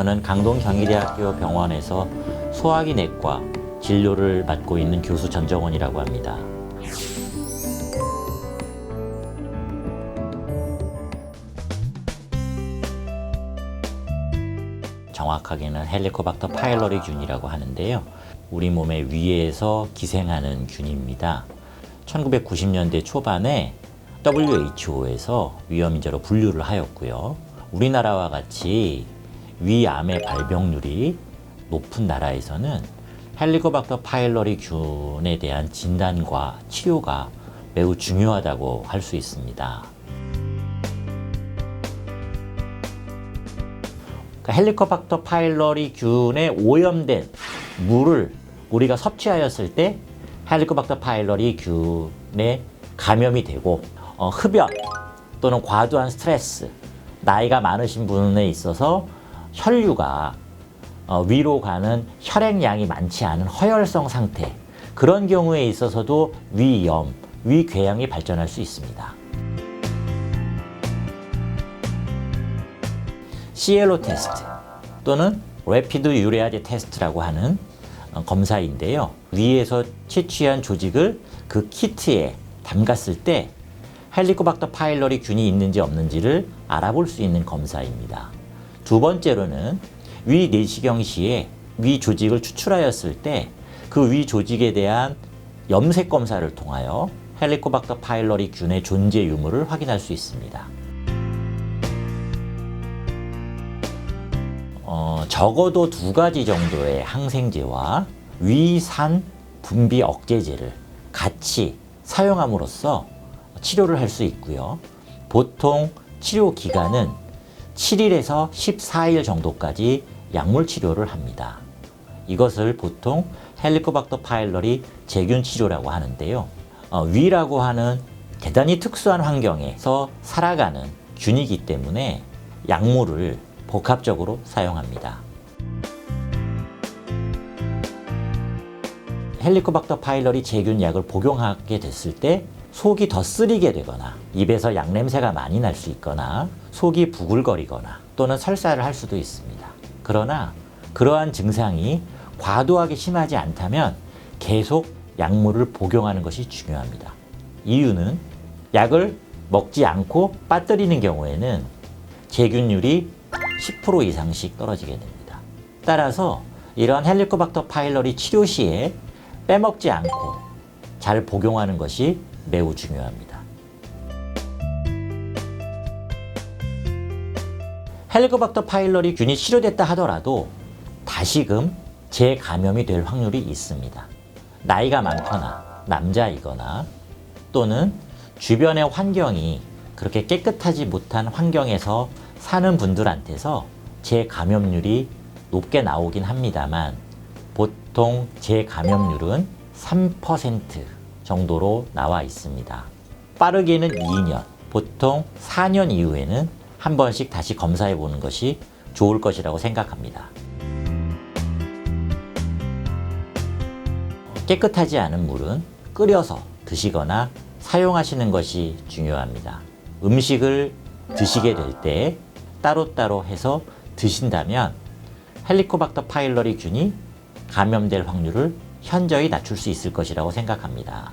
저는 강동 경희대학교 병원에서 소화기내과 진료를 맡고 있는 교수 전정원이라고 합니다. 정확하게는 헬리코박터 파일러리 균이라고 하는데요. 우리 몸의 위에서 기생하는 균입니다. 1990년대 초반에 WHO에서 위험인자로 분류를 하였고요. 우리나라와 같이 위암의 발병률이 높은 나라에서는 헬리코박터 파일러리 균에 대한 진단과 치료가 매우 중요하다고 할 수 있습니다. 그러니까 헬리코박터 파일러리 균에 오염된 물을 우리가 섭취하였을 때 헬리코박터 파일러리 균에 감염이 되고 어, 흡연 또는 과도한 스트레스, 나이가 많으신 분에 있어서 혈류가 어, 위로 가는 혈액량이 많지 않은 허혈성 상태 그런 경우에 있어서도 위염, 위궤양이 발전할 수 있습니다. 시엘로 테스트 또는 레피드 유레아제 테스트라고 하는 어, 검사인데요. 위에서 채취한 조직을 그 키트에 담갔을 때 헬리코박터 파일러리 균이 있는지 없는지를 알아볼 수 있는 검사입니다. 두 번째로는 위 내시경 시에 위 조직을 추출하였을 때 그 위 조직에 대한 염색 검사를 통하여 헬리코박터 파일러리 균의 존재 유무를 확인할 수 있습니다. 어, 적어도 두 가지 정도의 항생제와 위산 분비 억제제를 같이 사용함으로써 치료를 할 수 있고요. 보통 치료 기간은 7일에서 14일 정도까지 약물 치료를 합니다. 이것을 보통 헬리코박터 파일러리 제균 치료라고 하는데요. 어, 위라고 하는 대단히 특수한 환경에서 살아가는 균이기 때문에 약물을 복합적으로 사용합니다. 헬리코박터 파일러리 제균 약을 복용하게 됐을 때 속이 더 쓰리게 되거나 입에서 약 냄새가 많이 날 수 있거나 속이 부글거리거나 또는 설사를 할 수도 있습니다. 그러나 그러한 증상이 과도하게 심하지 않다면 계속 약물을 복용하는 것이 중요합니다. 이유는 약을 먹지 않고 빠뜨리는 경우에는 제균율이 10% 이상씩 떨어지게 됩니다. 따라서 이러한 헬리코박터 파일러리 치료 시에 빼먹지 않고 잘 복용하는 것이 매우 중요합니다. 헬리코박터 파일러리 균이 치료됐다 하더라도 다시금 재감염이 될 확률이 있습니다. 나이가 많거나 남자이거나 또는 주변의 환경이 그렇게 깨끗하지 못한 환경에서 사는 분들한테서 재감염률이 높게 나오긴 합니다만 보통 재감염률은 3% 정도로 나와 있습니다. 빠르게는 2년, 보통 4년 이후에는 한 번씩 다시 검사해 보는 것이 좋을 것이라고 생각합니다. 깨끗하지 않은 물은 끓여서 드시거나 사용하시는 것이 중요합니다. 음식을 드시게 될 때 따로따로 해서 드신다면 헬리코박터 파일러리 균이 감염될 확률을 현저히 낮출 수 있을 것이라고 생각합니다.